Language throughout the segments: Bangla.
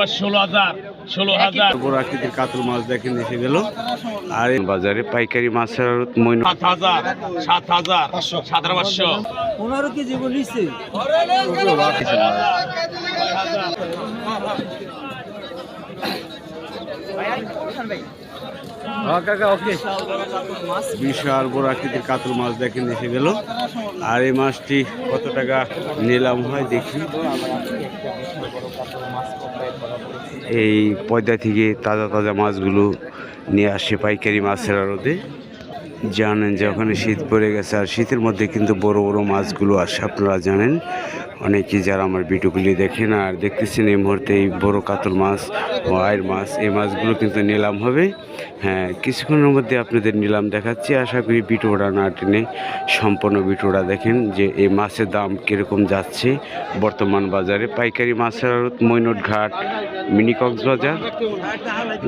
পাঁচ ষোলো হাজার ষোলো হাজার। বড় আকৃতির কাতল মাছ দেখেন এসে গেল। আর এই বাজারে পাইকারি মাছের মইন সাত হাজার সাত হাজার সাতারো পাঁচশো। পনেরো কেজি বলিছে বিশাল বড় আকৃতির কাতল মাছ দেখেন, এসে গেল। আর এই মাছটি কত টাকা নিলাম হয় দেখি। এই পয়দা থেকে তাজা তাজা মাছগুলো নিয়ে আসে পাইকারি মাছের আড়তে। জানেন যে ওখানে শীত পড়ে গেছে, আর শীতের মধ্যে কিন্তু বড় বড় মাছগুলো আসে, আপনারা জানেন। অনেকেই যারা আমার ভিডিওগুলি দেখেন আর দেখতেছেন, এই মুহূর্তে এই বড় কাতল মাছ ও আয়ের মাছ, এই মাছগুলো কিন্তু নিলাম হবে। হ্যাঁ কিছুক্ষণের মধ্যে আপনাদের নিলাম দেখাচ্ছি। আশা করি বিটোড়া না টেনে সম্পূর্ণ বিটোড়া দেখেন যে এই মাছের দাম কীরকম যাচ্ছে বর্তমান বাজারে। পাইকারি মাছের মৈনট ঘাট মিনি কক্সবাজার।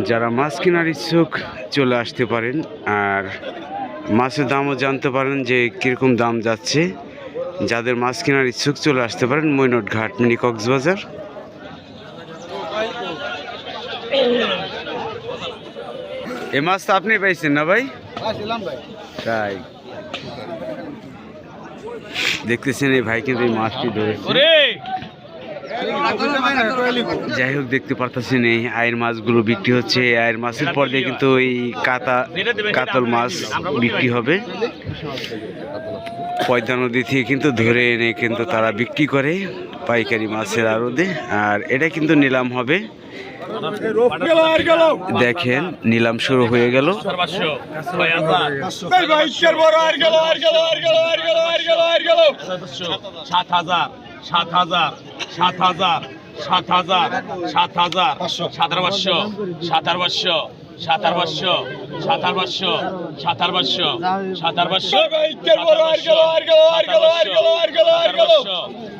যারা মাছ কেনার ইচ্ছুক চলে আসতে পারেন, আর মাছের দামও জানতে পারেন যে কীরকম দাম যাচ্ছে। যাদের মাছ কেনার ইচ্ছুক চলে আসতে পারেন মৈনট ঘাট মিনি কক্সবাজার। এ মাছ তো আপনি পাইছেন না ভাই? তাই। দেখতেছেন এই ভাই কিন্তু এই মাছটি ধরেছে। যাই হোক দেখতে পারতেছেন এই আয়ের মাছগুলো বিক্রি হচ্ছে। আয়ের মাছের পর দিয়ে কিন্তু এই কাতা কাতল মাছ বিক্রি হবে। পয়দা নদী থেকে কিন্তু ধরে এনে কিন্তু তারা বিক্রি করে পাইকারি মাছের আড়দে আর এটা কিন্তু নিলাম হবে। দেখেন নিলাম শুরু হয়ে গেল। হাজার সাত হাজার। সাত হাজার সাত হাজার সাত হাজার সাতারো পাঁচশো সাতার পাঁচশো সাতার পাঁচশো সাতার পাঁচশো সাতার পাঁচশো সাতার পাঁচশো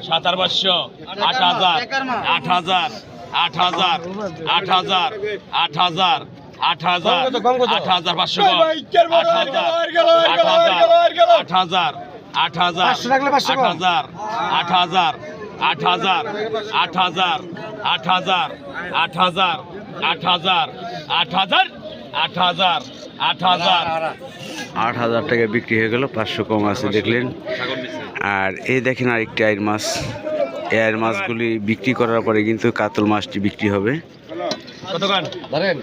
সাতার পাঁচশো আট হাজার আট হাজার আট হাজার আট হাজার আট হাজার আট হাজার আট হাজার পাঁচশো আট হাজার আট হাজার আট হাজার আট হাজার আট হাজার আট হাজার আট হাজার আট হাজার আট হাজার আট হাজার আট হাজার আট হাজার আট হাজার। আট হাজার টাকা বিক্রি হয়ে গেল পাঁচশো কম আছে দেখলেন। আর এই দেখেন আরেকটি আয়ের মাছ। এই আয়ের মাছগুলি বিক্রি করার পরে কিন্তু কাতল মাছটি বিক্রি হবে। কতক্ষণ ধরেন।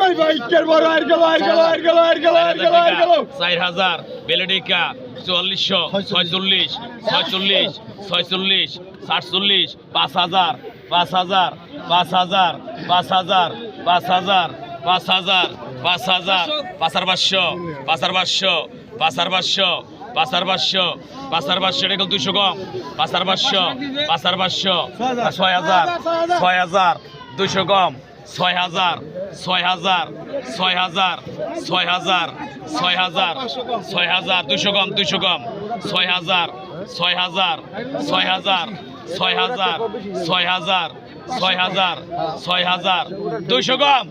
ভাই ভাই কের বড়, আর গেল আর গেল আর গেল আর গেল আর গেল আর গেল। 4000 বেলেডিকা 4400 46 46 46 47 5000 5000 5000 5000 5000 5000 5000 5500 5500 5500 পাঁচশো পাঁচার পাঁচশো এটা দুইশো কম। ছয় হাজার ছয় হাজার দুইশো কম, ছয় হাজার ছয় হাজার ছয় হাজার ছয় হাজার ছয় হাজার ছয় হাজার দুশো কম দুশো কম ছয় হাজার ছয় হাজার ছয় হাজার ছয় হাজার ছয় হাজার ছয় হাজার ছয় হাজার দুশো কম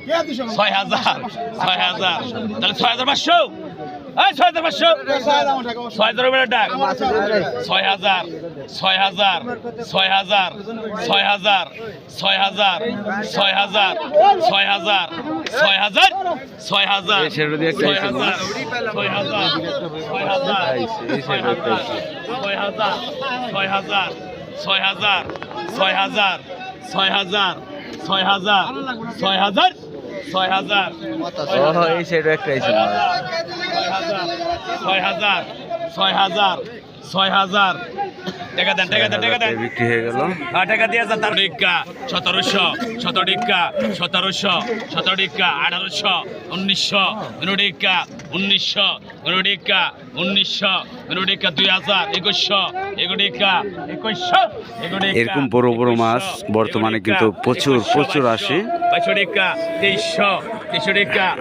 ছয় হাজার ছয় হাজার তাহলে ছয় হাজার পাঁচশো ছয় হাজার পাঁচশো ছয় হাজার উপরে ডাক ছয় হাজার ছয় হাজার ছয় হাজার ছয় হাজার ছয় হাজার ছয় হাজার ছয় হাজার ছয় হাজার ছয় হাজার দিয়ে একটা ছয় হাজার ছয় হাজার ছয় হাজার ছয় হাজার ছয় হাজার ছয় হাজার ছয় হাজার ছয় হাজার ছয় হাজার ছয় হাজার ছয় হাজার ছয় হাজার এই সাইডে একটা আইছে ছয় হাজার ছয় হাজার ছয় হাজার। টাকা দেন টাকা দেন টাকা দেন। বিক্রি হয়ে গেল। হ্যাঁ, টাকা দিয়ে যান তার। টিকা সতেরোশো সতেরো টিকা সতেরোশো সতেরো টিকা আঠারোশো উনিশশো উনটিকা। উনিশশো উনটিকা উনিশশো উনটিকা দুই হাজার একুশশো একুটিকা একুশশো এরকম বড় বড় মাছ বর্তমানে কিন্তু প্রচুর প্রচুর আসে তেইশশো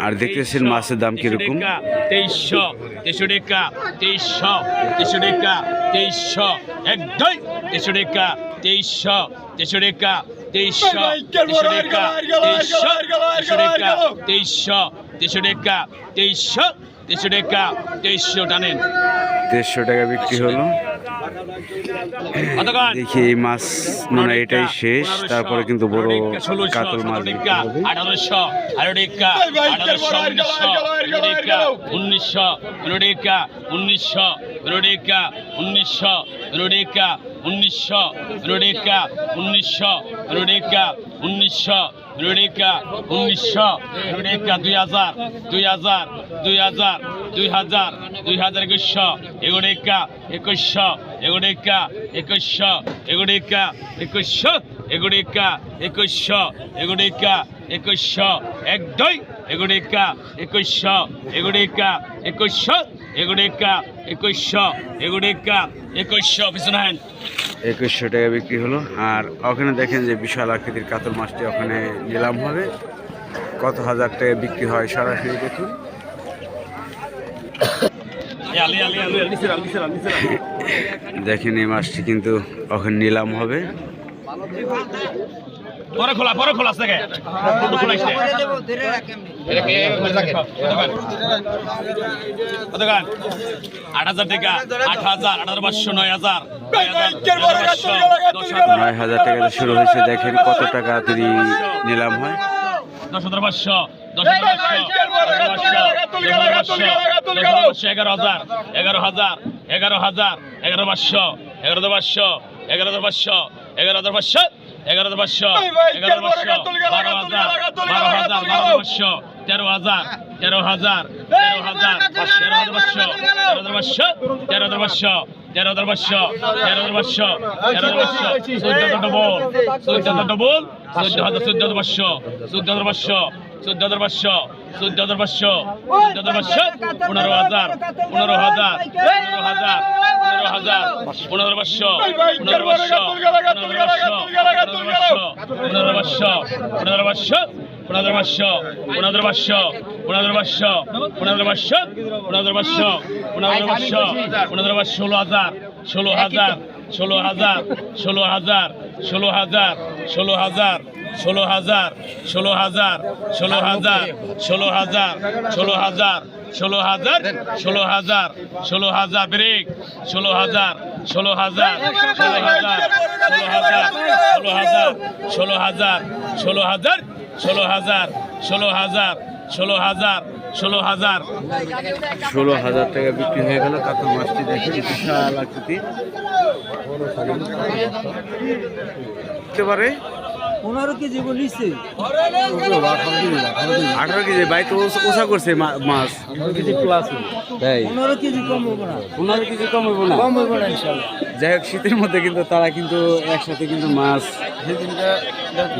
আর দেখতেছেন মাছের দাম কীরকম? তেইশশো তেইশশো টিকা তেইশশো তেইশশো টিকা তেইশশো তেইশশো টিকা তেইশশো তেইশশো টিকা তেইশশো তেইশশো টিকা তেইশশো তেইশশো টিকা তেইশশো দেড়শো টাকা তেইশশো দেড়শো টাকা তেইশশো টানেন। দেড়শো টাকা বিক্রি হলো। দেখি এই মাছ মানে এটাই শেষ তারপরে কিন্তু বড় কাতল মাছ আঠারোশো আঠারো টাকা উনিশশো পনেরো টাকা উনিশশো পনেরো টাকা উনিশশো পনেরো টাকা উনিশশো পনেরো টাকা উনিশশো পনেরো টাকা উনিশশো উনিশশো উনিশশো উনিশশো দুই হাজার দুই হাজার দুই হাজার দুই হাজার দুই হাজার একুশশো এগুড়িকা একুশশো এগুড়িকা একুশশো এগুড়িকা একুশশো এগুড়িকা একুশশো এগুড়িকা একুশশো, এক দুই এগুড়িকা একুশশো এগুড়িকা একুশশো এগুড়িকা একুশশো এগুড়িকা একুশশো পিছনে হ্যান্ড একুশশো টাকা বিক্রি হলো। আর ওখানে দেখেন যে বিশাল আকৃতির কাতল মাছটি ওখানে নিলাম হবে। কত হাজার টাকা বিক্রি হয় সরাসরি দেখুন। দেখেন এই মাছটি কিন্তু ওখানে নিলাম হবে। পরে খোলা পরে খোলা থেকে আট হাজার টাকা আট হাজার আট হাজার পাঁচশো নয় হাজার। নয় হাজার, টাকা শুরু হয়েছে দেখেন কত টাকা তিনি নিলাম হয়। দশ হাজার পাঁচশো এগারো হাজার এগারো হাজার এগারো হাজার এগারো পাঁচশো এগারো পাঁচশো এগারো হাজার পাঁচশো এগারো হাজার পাঁচশো এগারো হাজার পাঁচশো এগারো পাঁচশো বারো হাজার বারো হাজার বারো পাঁচশো তেরো হাজার তেরো হাজার তেরো হাজার তেরো হাজার পাঁচশো তেরো হাজার পাঁচশো তেরো হাজার পাঁচশো তেরো হাজার পাঁচশো তেরো হাজার পাঁচশো তেরো হাজার পাঁচশো চোদ্দ হাজার ডবল চোদ্দ হাজার ডবল চোদ্দ হাজার চোদ্দ হাজার পাঁচশো চোদ্দ হাজার পাঁচশো চোদ্দ হাজার পাঁচশো চোদ্দ হাজার পাঁচশো চোদ্দ হাজার পাঁচশো পনেরো হাজার পনেরো হাজার পনেরো হাজার পনেরো হাজার পনেরো পাঁচশো পনেরো পাঁচশো পনেরো পাঁচশো পনেরো পাঁচশো পনেরো পাঁচশো পনেরো পাঁচশো পনেরো পাঁচশো পনেরো পাঁচশো পনেরো পাঁচশো পনেরো পাঁচশো পনেরো পাঁচশো ষোলো হাজার ষোলো হাজার ষোলো হাজার ষোলো হাজার ষোলো হাজার ষোলো হাজার ষোলো হাজার ষোলো হাজার ষোলো হাজার ষোলো হাজার ষোলো হাজার ষোলো হাজার ষোলো হাজার ষোলো হাজার ব্রেক ষোলো হাজার ষোলো হাজার ষোলো হাজার ষোলো হাজার ষোলো হাজার ষোলো হাজার ষোলো হাজার ষোলো হাজার ষোলো হাজার ষোলো হাজার ষোলো হাজার টাকা বিক্রি হয়ে গেল কাতল মাছটি দেখেন বিশাল আকৃতি হতে পারে? পনেরো কেজি আঠারো কেজি ভাই তো ওষা করছে মাছ। তাই পনেরো কেজি কম হব না। পনেরো কেজি কম হইব না? কম হব না যাই হোক শীতের মধ্যে কিন্তু তারা কিন্তু একসাথে কিন্তু মাছ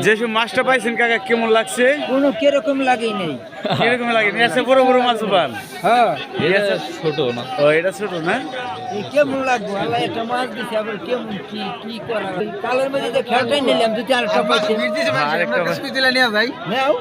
যেসব মাছটা পাইছেন কাকা কেমন লাগছে? কোনো কীরকম লাগেই নেই। কীরকম লাগে বড় বড় মাছ পান? হ্যাঁ। ছোট না? ও এটা ছোট না? এই কেমন লাগবো? আল্লাহ একটা মাছ দিছে আবার কেমন কি কি করা? কালের মধ্যে খেলটাই নিলাম পাইছি। আরেকটা মাছ। নাও।